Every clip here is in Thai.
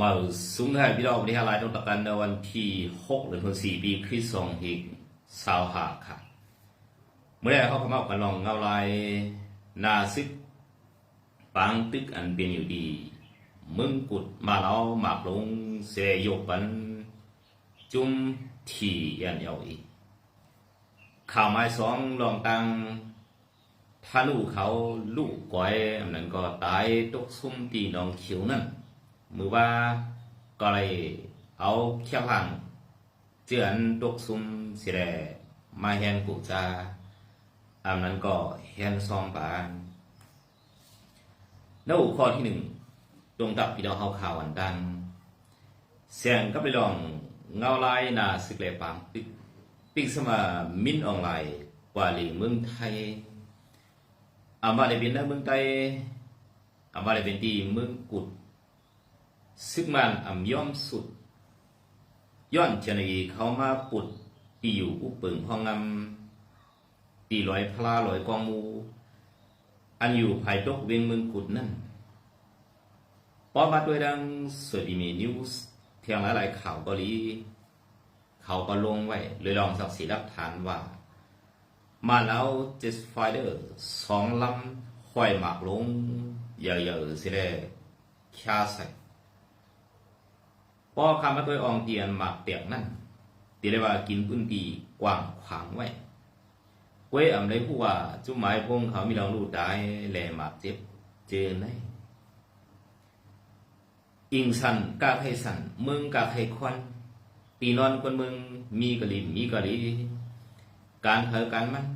มาสุงให้พี่น้องที่ฮาลายต้องตะกันในวันที่6เดือนธันวาคมปีคริสต์ศักราชสาวหาค่ะ เมื่อได้เขาเข้ามากันลองเงาลายนาซึกปังตึกอันเป็นอยู่ดี มึงกุดมาเล้าหมากลงเสยยกปัน จุ่มที่ยันเยาอีก ข่าวไม้สองลองตังถ้าลูกเขาลูกก้อยอันนั้นก็ตายตกซุ่มตีหนองเขียวนั่น มือว่าก็เลยเอาเขี้ยวหังเจือนตกซุ่มสิแดมาแฮนกูจาอันนั้นก็แฮนซองปานแล้วข้อที่หนึ่งตรงกับพี่น้องเขาข่าวอันดังเสียงก็ไปลองเงาลายนาสิกเลปังปิกปิกสมามินออนไลน์กว่าหลีเมืองไทยอามาได้เป็นนะเมืองไทยอามาได้เป็นที่เมืองกุด ซึ่งมันอ่ำย่อมสุด ย้อนชนีเขามาปุดปีอยู่อุปเปิงห้องงำตีลอยพลาลอยกองมู อันอยู่ภายตกเวียงเมืองกุดนั่นพอมาด้วยดังสวดีมีนิวส์เทียงหลายๆข่าวเกาหลีเขาก็ลงไว้เลยลองสักสีรับฐานว่า มาแล้วเจสไฟเดอร์สองลำห้อยหมากลงเยอะๆสิได้คาใส่ พอคำมาตัวอองเตียนหมากเตียงนั่นตีเลยว่ากินพื้นที่กว้างขวางไว้เว้ยอำได้ผู้ว่าจุหมายพงเขามีเราลูกได้แลหมากเจ็บเจอไหนอิงสันกาไคสันเมืองกาไคควันตีนอนคนเมืองมีกะลิมมีกะลีการเธอการมัน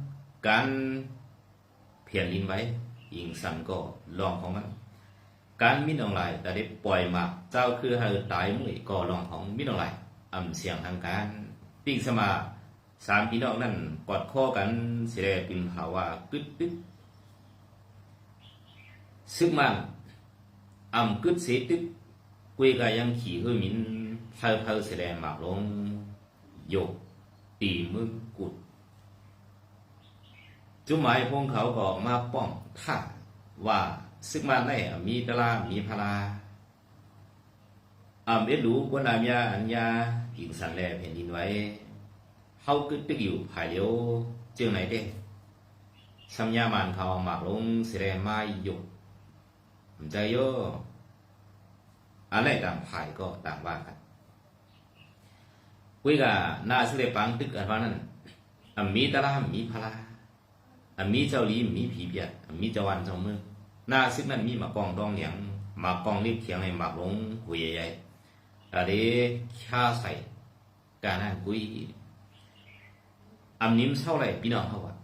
การเพียนลินไว้ อิงสันก็ลองของมัน การมินออนไลแต่ได้ปล่อยมาเจ้าคือให้ตายมือก่อรองของมินออนไลน์อำเสียงทางการปิ้งสมาสามพี่น้องนั่นกอดข้อกันเสียปินภาวะกึดตึ๊ดซึ่งมันอ่ำกึดเสียตึ๊ดกุยกายังขี่เฮือมินเพลเพลเสียแดงหมากลงโยกตีมือกุด จุหมายพงเขาก็อกมาป้องท่าว่า ซึ่งมาในมีตลามีพลาอามเอ็ดดูกวนามยาอัญญาหิงสันแลแผ่นดินไว้เฮาก็ตึกอยู่ภายเดียวเจียงไหนเด้สัมยามานเขาหมากลงเสดมาหยกใจโยอะไรต่างภายก็ต่างว่ากันคุยกับนาสเลปังตึกกันว่านั้นอะมีตลามีพลาอะมีเจ้าลีมีผีเบียอะมีเจ้าวันเจ้าเมือ หน้าซึกนั้นมีหมากองดองเหลียงหมากองรีบเขียงให้หมากลงหุยใหญ่ๆแต่เด็ข้าใส่การนั่นกุยอำนิ้มเท่าไรพี่น้องเขาว่า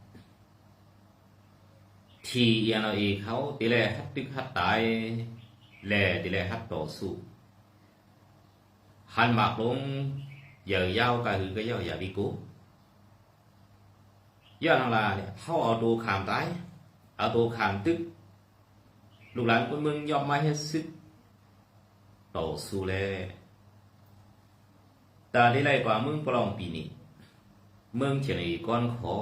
ทีเอียนเอาเอเขาตีแลฮัดตึกฮัดตายแลตีแลฮัดต่อสู้หันหมากลง giờ giao cả hư cái giao giờ đi cứu do rằng là เขาเอาตัวขามตายเอาตัวขามตึก ลูกหลานคนเมืองยอมมาเฮ็ดซึกต่อสู้แลแต่ได้ไรกว่าเมืองปลองปีนี้เมืองเฉยก้อนขอ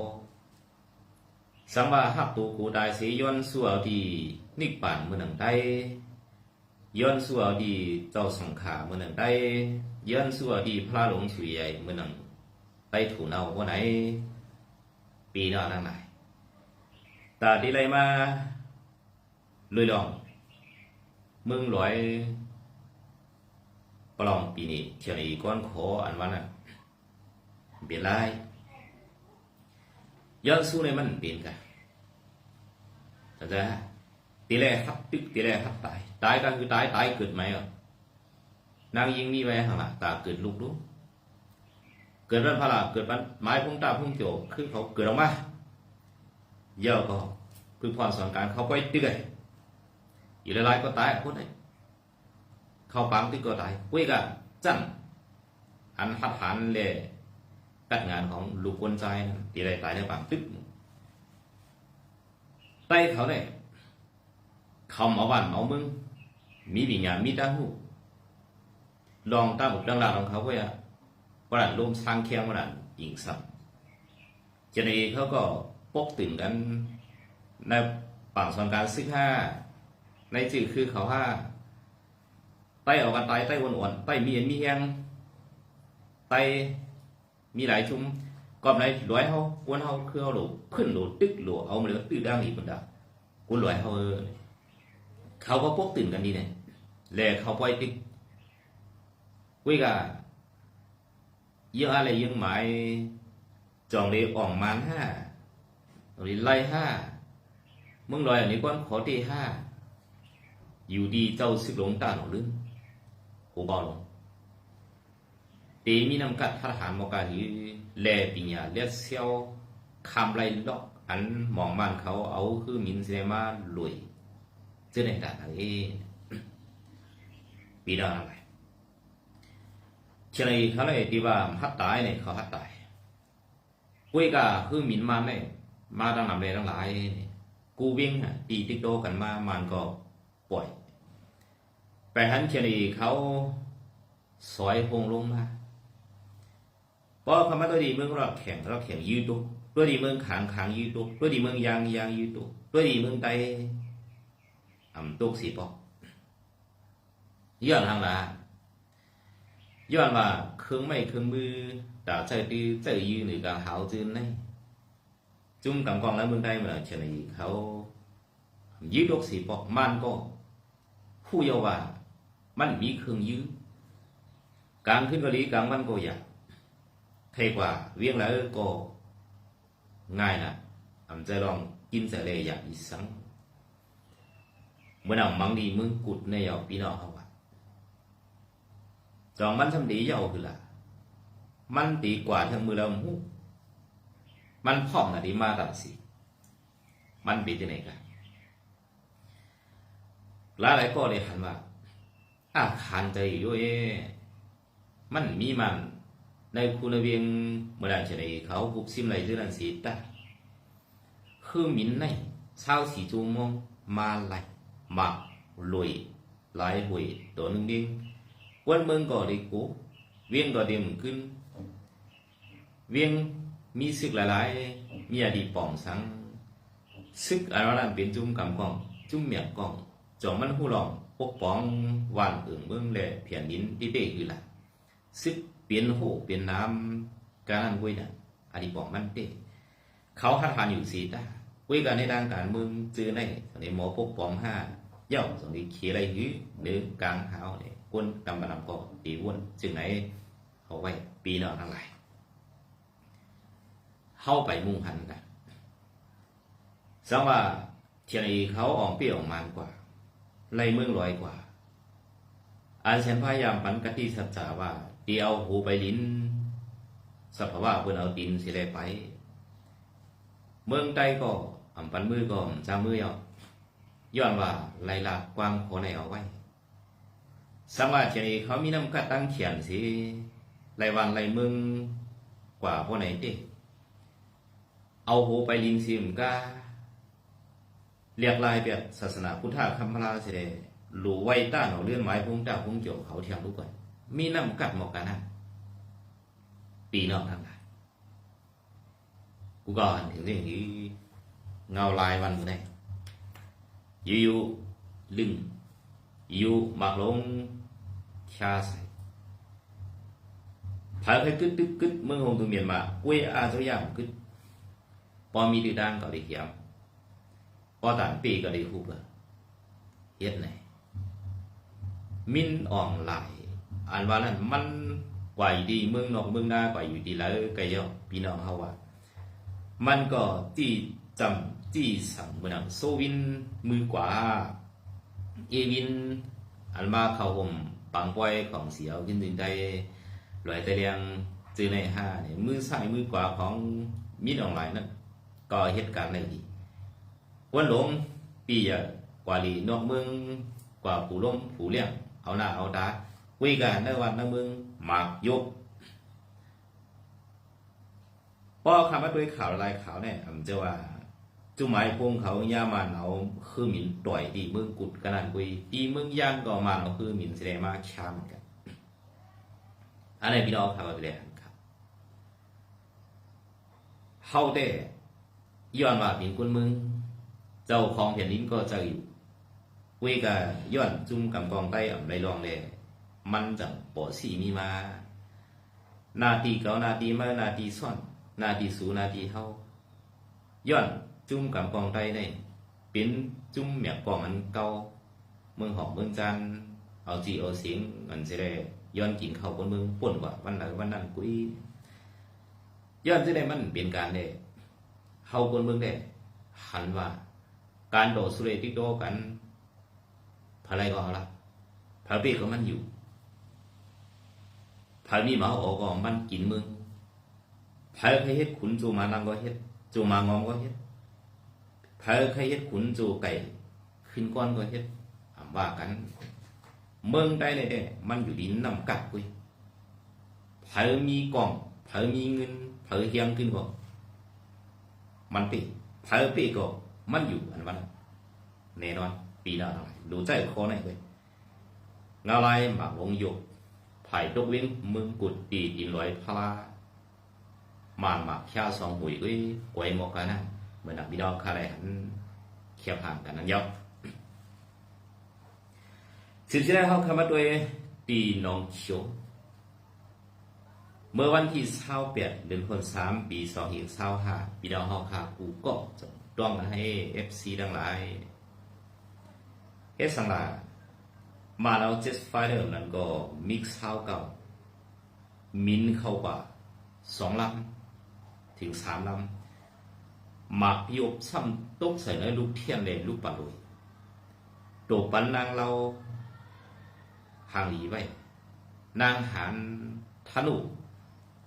สังว่าหักตัวกูได้เสียย้อนสู้เอาดีนิกป่านเมืองหนังได้ย้อนสู้เอาดีเจ้าสังขาเมืองหนังได้ย้อนสู้เอาดีพระหลวงฉุยใหญ่เมืองหนังได้ถูเนาวันไหน ปีนอนั่งไหนแต่ไรมา ลยลองมึงร้อยปลองปีนี้เชียงก้อนขออันวันอะเปลี่ยนไรเยอะสู้ในมันเปลี่ยนกันแต่จะตีแรกทับตึกตีแรกทับตายตายก็คือตายตายเกิดไหมอะนางยิงมีไว้ห่างหลังตาเกิดลูกลูกเกิดบ้านพลาเกิดบ้านไม้พุ่งตาพุ่งโจคือเขาเกิดออกมาเยอะก็คือพรสอนการเขาไปเตื่อย อยู่หลายๆก็ตายคนไหนเข้าปั๊มที่ก็ตายคุยกันจันอันหัดหันเลยกัดงานของลูกคนใจนะตีไรตายในปั๊มตึ๊กไต้เขาเนี่ยเขาหมอวันหมอมึงมีวิญญาณมีตาหูลองตั้งอุดดังลาของเขาไว้อะประหลาดลมสร้างแข้งประหลาดยิงซ้ำจะนี้เขาก็ปกตื่นกันในฝั่งสอนการซึ่งห้า ในจื่อคือเขาว่าไตออกกันไตไตอ้วนๆไตมีเอ็นมีแหงไตมีหลายชุมก่อบไหนรวยเฮากวนเฮาคือเฮาหลูขึ้นหลูตึกหลูเอามาเลยตื้อดังอีกคนดากวนรวยเฮาเขาก็พวกตื่นกันดีเนี่ยแลเขาปล่อยติ๊ก quy cả yêu ai là yêu mãi chọn đi ỏng mán ha rồi đi lay ha mừng đòi ở ní 有的造成龙大脑人，胡包龙。第一呢，个他喊莫个你来边啊，来小看来落，อันมองมันเขาเอาคือมินเซมาลวยเจ้าไหนต่างเอปีดาอะไรเชลัยเขาเลยที่ว่าฮัตตายเนี่ยเขาฮัตตายกุ้ยก็คือมินมาไม่มาตั้งหลำเลยตั้งหลายกูวิ่งอะตีติ๊กโตกันมามันก็ ปล่อยไปหันเชนีเขาสอยพงลงมาเพราะคำว่าตัวดีเมืองเราแข่งเราแข่งยืดตัวตัวดีเมืองขางขางยืดตัวตัวดีเมืองยางยางยืดตัวตัวดีเมืองไตอ่ำตุกสีปอกย้อนทางละย้อนว่าเครื่องไม้เครื่องมือดาวใจดีใจยืนหรือการหาวจืนนี่จุ่มกำกองแล้วเมืองไทยมาเฉลยเขายืดดอกสีปอกมันก็ ผู้เยาว์วัยมันมีเครื่องยื้อกลางขึ้นกะลีกลางวันก็อยากเทกว่าเวียงไหลก็ง่ายนะอำใจลองกินเสเลอยากอีสังเมื่อนำมังดีมึงกุดในเอาพี่น้องเขาว่าจองมันทำดีเยาวคือล่ะมันตีกว่าทั้งมือเราหูมันพร้อมนะดีมากกับสิ มันเป็นยังไงกัน หลายหลายก็เลยหันว่าอาคารใจอยู่เอมันมีมันในคุณเวียงเมื่อไรจะได้เขาบุกซิมไรเรื่องสีตาคือมินในเชาวสีจูมงมาไหลมาลอยหลายหวยตัวนึงดิ้งวันเมืองก็ได้กูเวียงก็เดิมขึ้น เวียงมีศึกหลายๆมีอดีป่องสังศึกอะไรนั้นเป็นจุ่มกำกอง จุ่มเหมียกอง จอมันหูหลองปกป้องวันอื่นเมืองแหล่เพียนดินที่เป้คือละซึกเปลี่ยนโหเปลี่ยนน้ำการกุยน่ะอดีบอกมันเต้เขาหัดทานอยู่สีตากุยกันในด้านการเมืองจื้อในในหมอปกป้องห้าเย่าสนี้เขียอะไรหื้อหรือกลางเท้าเนี่ย quân cầm bà làm cổ tỷ quân chừng này hậu vậy ปีนอทั้งหลายเข้าไปมุ่งพันกันสังว่าเทียนีเขาออกเปรี้ยวมันกว่า ไล่เมืองลอยกว่า อันเซนพยายามปันกติสัจจาว่าเดียวหูไปลิ้นสัพว่าเพื่อนเอาดินสิเลยไป เมืองใต้ก็อำปันมือก็จามือยอย้อนว่าไล่ลากกวางขอในเอาไว้สมาธินี้เขามีน้ำกัดตั้งเขียนสิรายวันรายมึงกว่าพวกไหนเต้เอาโหไปลินซิมก็ เรียกลายแบบศาสนาพุทธคำพลาเสดหลูไว้ต้านเอาเลื่อนไม้พุ่งเจ้าพุ่งโจเขาเทียงทุกคนมีน้ำกัดหมอกกันนะปีนอกทั้งหลายกูก็ถึงเรื่องนี้เงาลายวันนี้อยู่ๆลึงอยู่มากลงชาใส่ถ้าใครกึดตึกกึดเมืองหงตัวเมียนมาเวอาตัวอย่างกึดพอมีดือดังก็ได้เขียม พอต่างปีก็ได้ฮูบเฮ็ดไหนมินอ่องไหลอันว่านั้นมันกว่าอยู่ดีเมืองนอกเมืองหน้ากว่าอยู่ดีแล้วก็ยอพี่น้องเฮาว่า มันก็ที่จำที่สั่งเมืองโซวินมือกว่าเอวิน อันมาเขาผมปังปอยของเสียวกินถึงได้ลอยตะเลียงจือในห้าเนี่ยมือซ้ายมือขวาของมิดออนไลน์นั้นก็เหตุการณ์ในดี วันหลงปีอะกว่าลีนอกเมืองกว่าผู้ล้มผู้เลี้ยงเอาหน้าเอาตาคุยกันในวันในเมืองหมากยกพอคำว่าด้วยข่าวลายข่าวเนี่ยผมจะว่าจุหมายพงเขาย่ามันเอาคือหมินต่อยดีเมืองกุดขนาดกุยดีเมืองย่างก็มาเอาคือหมินแสดงมาช้ำกันอันนี้พี่น้องครับไปเลยครับเฮาได้ย้อนว่าเป็นคนเมือง จ้าของแผ่นดินก็จะอยู่กุยกับย้อนจุ่มกำกองใต้อ่ำไรลองเลยมันจังปอสีมีมานาทีเก่านาทีมานาทีซ่อนนาทีสูนาทีเฮาย้อนจุ่มกำกองใต้ได้เป็นจุ่มเมียกองอันเก่าเมืองหอมเมืองจันเอาจีเอาเสียงมันสิได้ย้อนกินเข้าวบนเมืองป่นกว่าวันไหนวันนั้นกุยย้อนสิได้มันเปลี่ยนการได้เฮาบนเมืองได้หันว่า การโดดสุเรติโดกันภายก็เอาละภายปีก็มันอยู่ภายมีหมาออกก็มันกินมึงภายเคยเฮ็ดขุนจูมานังก็เฮ็ดจูมางอมก็เฮ็ดภายเคยเฮ็ดขุนจูไก่ ขึ้นก้อนก็เฮ็ดว่ากัน เมืองได้เลยเด้มันอยู่ดินนำกัดกุยภายมีกล่องภายมีเงินภายเฮียงขึ้นก็มันปีภายปีก็ มันอยู่อันวันแน่นอน ปีหน้าอะไรดูใจคอไหนเลยงาลายหมากวงหยกไผ่ตกเว้งมึงกุดตีดินลอยพลามาหมากแค่สองหุยก็ไว้หมกกันนะเหมือนดับบิดอกคาแลหันเขียบห่างกันนั้นยอกสิบสี่ได้เขาคำว่าด้วยตีน้องเขียวเมื่อวันที่เช้าเปียดเดือนคนสามปีสองหีเช้าห้าปีดาวหอคากูก็จะ ต้องให้เอฟซีทั้งหลายเฮ็ดสังหลายมาแล้วเจ็ดไฟเดอร์นั้นก็มิกซ์เช้าเก่ามินเข้ากว่าสองลำถึงสามลำหมักยบซ้ำตกใส่ในลูกเทียนเลยลูกปลาลุยโตปันนางเราห่างหลีไว้ นางหันธนู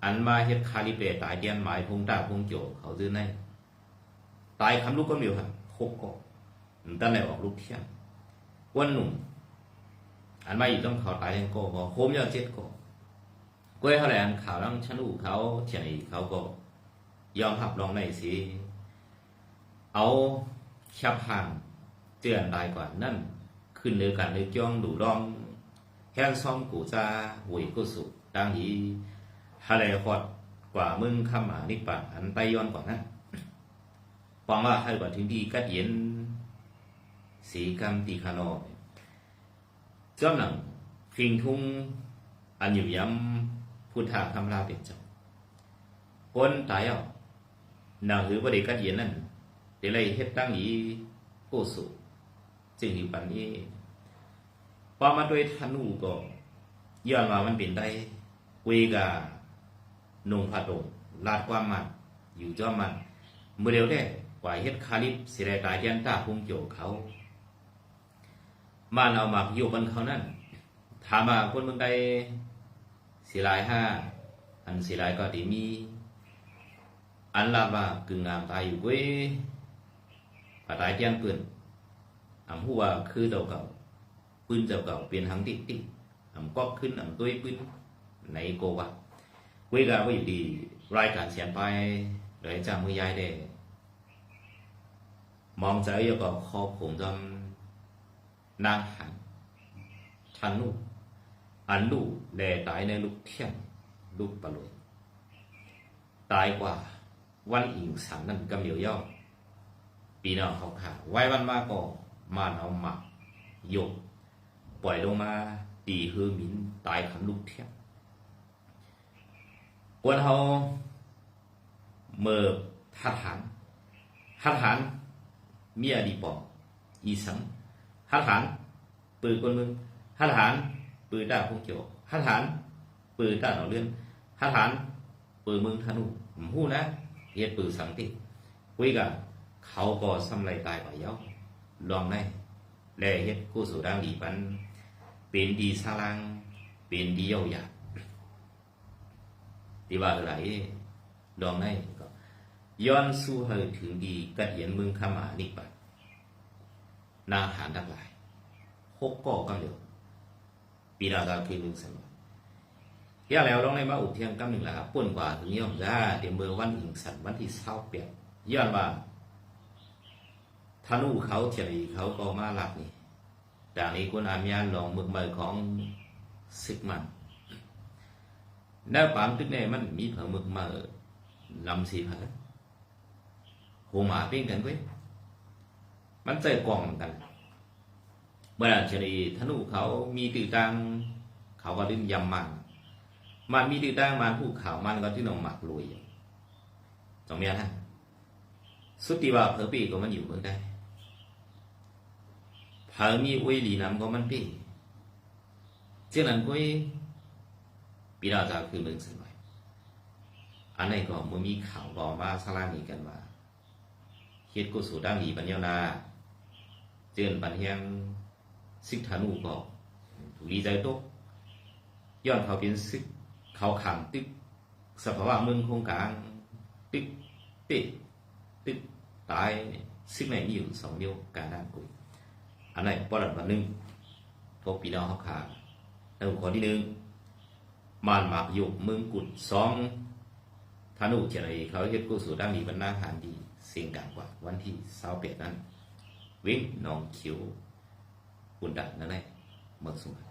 อันมาเฮ็ดคาลิเปตายเดียนหมายพงตาพงโจเขาซื้อใน ตายคำลูกก็มีครับหกก็ตั้งแต่ออกลูกเที่ยงวันหนุ่มอันมาอยู่ต้องเขาตายยังโกก็โคมยาวเจ็ดก็ก้อยเขาแหลนข่าวลังชนุเขาเถียงอีกเขาก็ ยอมหับลองในสิเอาชับห่างเตือนตายกว่านั่นขึ้นเลยกันเลยจ้องดูรองแห้งซ่อมกูจาหวยกุสุดังนี้ฮาเลฮอดกว่ามึงคำหมานิปะอันไตย้อนกว่านั้น ปองว่าให้กว่าถึงที่กัดเย็นสีกรรมตีคานอเจ้าหนังฟิงทุ่งอันอยู่ย้ำพุทธาคำลาเป็นเจ้าคนตายเอาหนาหือประเด็กัดเย็นนั่นเดี๋ยวเลยเฮ็ดตั้งอีโกสุจึงอยู่ปันนี้พอมาด้วยธนูก็ย้อนว่ามันเป็นได้เวกานงผาดงลาดความมันอยู่จอมมันเมื่อเดียวได้ก ว่าเฮ็ดคาลิปสิได้ตายยันตาพุงโจเขามันเอาหมากอยู่บนเขานั่นถามว่าคนเมืองใดสิลายห้าอันสิลายก็ดีมี อันลาบว่ากึ่งงามตายอยู่เว้ยผาตายยันปืนอำหัวคือเจ้าเก่าปืนเจ้าเก่าเปลี่ยนหังติดติอำก็ขึ้นอำตุ้ยปืนในโกวะ quý gà quý đi rai cả tiền bay để cho mười giai để mong chờ มองใจย่อเกาะของ咱们นักฮันทันรุ่นอันรุ่着要搞靠谱的南韩探路，安路来带那路天路不路，大瓜ว่าวันอิงสังนั่นกำเหลียวย่อปีน้องเขาขาไว้วันมาก็มาเอาหมักยกปล่อยลงมาตีฮือมินตายคำลูกเทียบกวนเขาเมื่อทัดหานทัดหาน มียดีปอกอีสังฮัลหันปืนคนมึงฮัลหันปืนด้าพวกเจียวฮัลหันปืนด้าหนอเลื่อนฮัลหันปืนมึงธนูผมพูดนะเฮ็ดปืนสังติคุยกันเขาก็สำไรตายไปเยอะลองได้แลเฮ็ดกู้สู่ดาวดีปัน เป็นดีสลัง เป็นดีเย้าหยาดีว่าอะไรลองได้ ย้อนสู้เฮถึงดีกัดเหียนเมืองขมานิปัดนาหารทั้งหลายหกก่อก็เร็วปีนากาคือมึงสมยาแล้วลองในมาอุเทียงกำหนึ่งละป่นกว่าถึงย่อมจ้าเดี๋ยวเมื่อวันอิงสันวันที่เศร้าเปียกย้อนว่าธนูเขาเฉลีเขาก็มาหลับนี่จากนี้คุณอามยานลองมึกเมยของซึกมัน nếu bạn tức này mình mi phở mực mà làm gì hả hồ mà bên cạnh quế mình chơi quòng กันเมื่อนั้นชนีธนูเขามีตื่อตังเขาก็ดึงยำมันมันมีตื่อตังมันผู้ขาวมันก็ที่นองหมักรวยจงเมียนะสุดที่ว่าเพอปีก็มันอยู่เมืองได้เพอมีอวยหลีน้ำก็มันปีเจ้านั้นก็ปีดาจะคือเมืองสมัยอันไหนก็มันมีข่าวรอมาสลามีกันว่า เฮ็ดกุศลด้านหลีปัญญานาเจือนปันเฮียงสิกธานูก็ถูกดีใจตกย้อนเขาเป็นสิกเขาขังตึกสภาวะเมืองโครงกางตึกติดตึกตายสิกไหนมีอยู่สองเดียวการด้านกุยอันไหนปอดันวันหนึ่งพวกปีน้องเขาขาแล้วคนที่หนึ่งมานหมากยุกเมืองกุดสองธานูเจริญเขาเฮ็ดกุศลด้านนี้บรรณาหารดี สิ่งกลางกว่าวันที่เสาเปียนั้น วิ่งน้องคิวอุ่นดันนั่นแหละเมืองสุพรรณ